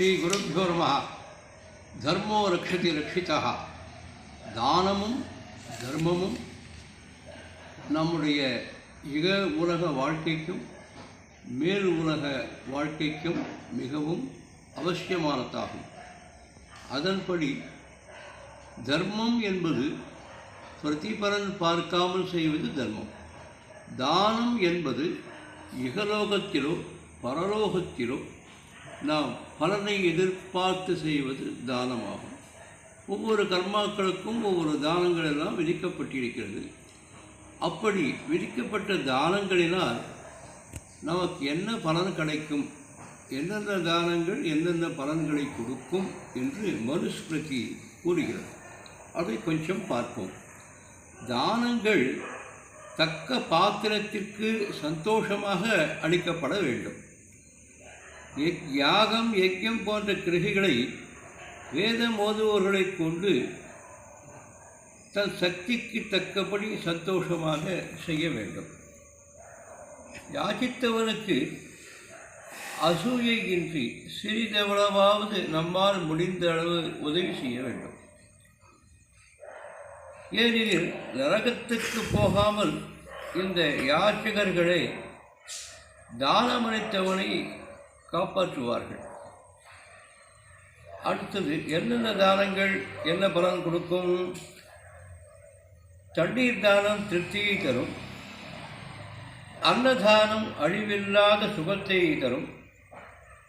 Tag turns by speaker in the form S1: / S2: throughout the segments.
S1: ஸ்ரீகுருभ्यो நம தர்மோ ரக்ஷதி ரக்ஷிதா தானமும் தர்மமும் நம்முடைய இக உலக வாழ்க்கைக்கும் மேல் உலக வாழ்க்கைக்கும் மிகவும் அவசியமானதாகும். அதன்படி தர்மம் என்பது பிரதிபலன் பார்க்காமல் செய்வது தர்மம். தானம் என்பது இகலோகத்திலோ பரலோகத்திலோ நாம் பலனை எதிர்பார்த்து செய்வது தானமாகும். ஒவ்வொரு கர்மாக்களுக்கும் ஒவ்வொரு தானங்கள் எல்லாம் விதிக்கப்பட்டிருக்கிறது. அப்படி விதிக்கப்பட்ட தானங்களினால் நமக்கு என்ன பலன் கிடைக்கும்? எந்தெந்த தானங்கள் எந்தெந்த பலன்களை கொடுக்கும் என்று மனுஸ்மிருதி கூறுகிறது. அதை கொஞ்சம் பார்ப்போம். தானங்கள் தக்க பாத்திரத்திற்கு சந்தோஷமாக அளிக்கப்பட வேண்டும். யாகம் யஜ்யம் போன்ற கிரகிகளை வேதம் ஓதுவோர்களை கொண்டு தன் சக்திக்கு தக்கபடி சந்தோஷமாக செய்ய வேண்டும். யாசித்தவனுக்கு அசூயையின்றி சிறிதளவாவது நம்மால் முடிந்த அளவு உதவி செய்ய வேண்டும். ஏனெனில் நரகத்துக்கு போகாமல் இந்த யாச்சகர்களே தானமளித்தவனை காப்பாற்றுவார்கள். அடுத்தது என்னென்ன தானங்கள் என்ன பலன் கொடுக்கும்? தண்ணீர் தானம் திருப்தியை தரும். அன்னதானம் அழிவில்லாத சுகத்தை தரும்.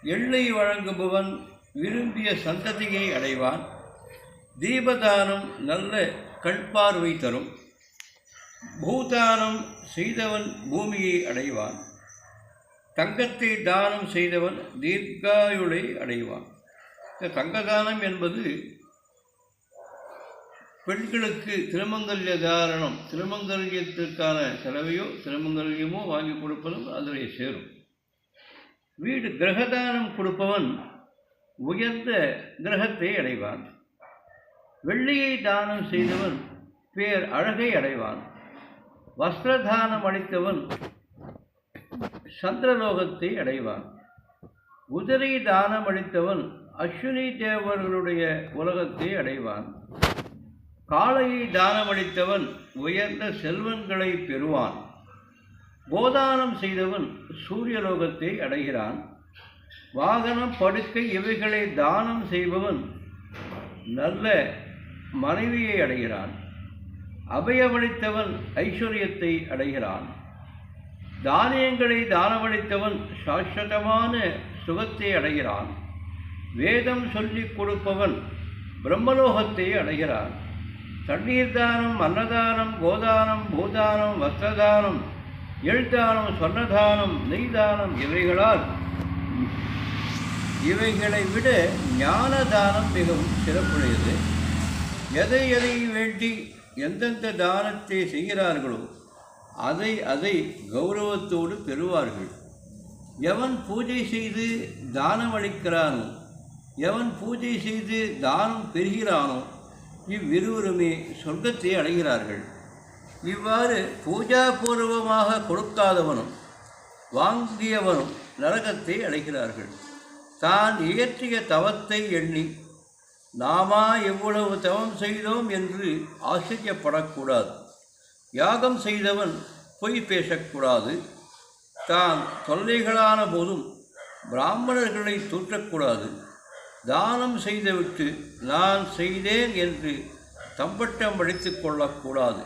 S1: எள்ளை வழங்குபவன் விரும்பிய சந்ததியை அடைவான். தீபதானம் நல்ல கண்பார்வை தரும். பூதானம் செய்தவன் பூமியை அடைவான். தங்கத்தை தானம் செய்தவன் தீர்க்காயுளை அடைவான். இந்த தங்கதானம் என்பது பெண்களுக்கு திருமங்கல்ய தாரணம் திருமங்கல்யத்திற்கான செலவையோ திருமங்கல்யமோ வாங்கி கொடுப்பதும் அதிலே சேரும். வீடு கிரகதானம் கொடுப்பவன் உயர்ந்த கிரகத்தை அடைவான். வெள்ளியை தானம் செய்தவன் பேர் அழகை அடைவான். வஸ்திரதானம் அளித்தவன் சந்திரலோகத்தை அடைவான். உதிரை தானம் அளித்தவன் அஸ்வினி தேவர்களுடைய உலகத்தை அடைவான். காளையை தானமளித்தவன் உயர்ந்த செல்வங்களை பெறுவான். கோதானம் செய்தவன் சூரியலோகத்தை அடைகிறான். வாகனம் படுக்கை இவைகளை தானம் செய்பவன் நல்ல மனைவியை அடைகிறான். அபயமளித்தவன் ஐஸ்வர்யத்தை அடைகிறான். தானியங்களை தானமளித்தவன் சாஸ்வதமான சுகத்தை அடைகிறான். வேதம் சொல்லிக் கொடுப்பவன் பிரம்மலோகத்தை அடைகிறான். தண்ணீர் தானம் அன்னதானம் கோதானம் பூதானம் வஸ்திரதானம் எழுத்தானம் சொன்னதானம் நெய்தானம் இவைகளால் இவைகளை விட ஞான தானம் மிகவும் சிறப்புடையது. எதை எதை வேண்டி எந்தெந்த தானத்தை செய்கிறார்களோ அதை அதை கௌரவத்தோடு பெறுவார்கள். எவன் பூஜை செய்து தானம் அளிக்கிறானோ எவன் பூஜை செய்து தானம் பெறுகிறானோ இவ்விருவருமே சொர்க்கத்தை அடைகிறார்கள். இவ்வாறு பூஜாபூர்வமாக கொடுக்காதவனும் வாங்கியவனும் நரகத்தை அடைகிறார்கள். தான் இயற்றிய தவத்தை எண்ணி நாமா எவ்வளவு தவம் செய்தோம் என்று ஆச்சரியப்படக்கூடாது. யாகம் செய்தவன் பொய் பேசக்கூடாது. தான் தொல்லைகளான போதும் பிராமணர்களை தூற்றக்கூடாது. தானம் செய்துவிட்டு நான் செய்தேன் என்று தம்பட்டம் அடித்து கொள்ளக்கூடாது.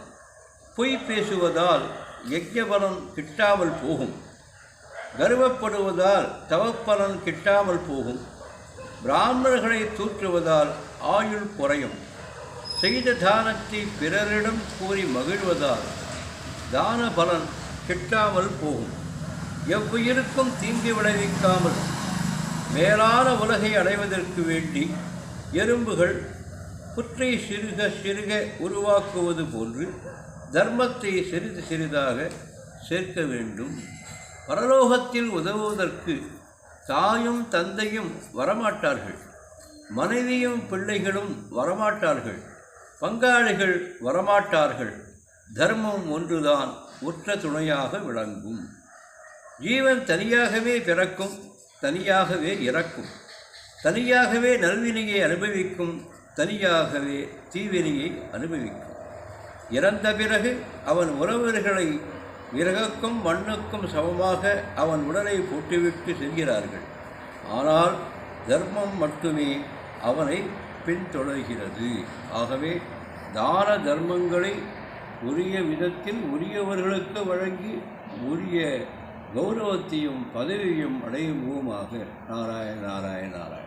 S1: பொய் பேசுவதால் யஜ்யபலன் கிட்டாமல் போகும். கர்வப்படுவதால் தவப்பலன் கிட்டாமல் போகும். பிராமணர்களை தூற்றுவதால் ஆயுள் குறையும். செய்த தானத்தை பிறரிடம் கூறி மகிழ்வதால் தான பலன் கிட்டாமல் போகும். எவ்வுயிருக்கும் தீங்கு விளைவிக்காமல் மேலான உலகை அடைவதற்கு வேண்டி எறும்புகள் புற்றை சிறுக சிறுக உருவாக்குவது போன்று தர்மத்தை சிறிது சிறிதாக சேர்க்க வேண்டும். பரலோகத்தில் உதவுவதற்கு தாயும் தந்தையும் வரமாட்டார்கள். மனைவியும் பிள்ளைகளும் வரமாட்டார்கள். பங்காளிகள் வரமாட்டார்கள். தர்மம் ஒன்றுதான் உற்ற துணையாக விளங்கும். ஜீவன் தனியாகவே பிறக்கும் தனியாகவே இறக்கும். தனியாகவே நல்வினையை அனுபவிக்கும் தனியாகவே தீவினையை அனுபவிக்கும். இறந்த பிறகு அவன் உறவர்களை விறகுக்கும் மண்ணுக்கும் சமமாக அவன் உடலை போட்டுவிட்டு செல்கிறார்கள். ஆனால் தர்மம் மட்டுமே அவனை பின்தொடர்கிறது ஆகவே தான தர்மங்களை உரிய விதத்தில் உரியவர்களுக்கு வழங்கி உரிய கௌரவத்தையும் பதவியையும் அடையுவோமாக நாராயண நாராயண நாராயண.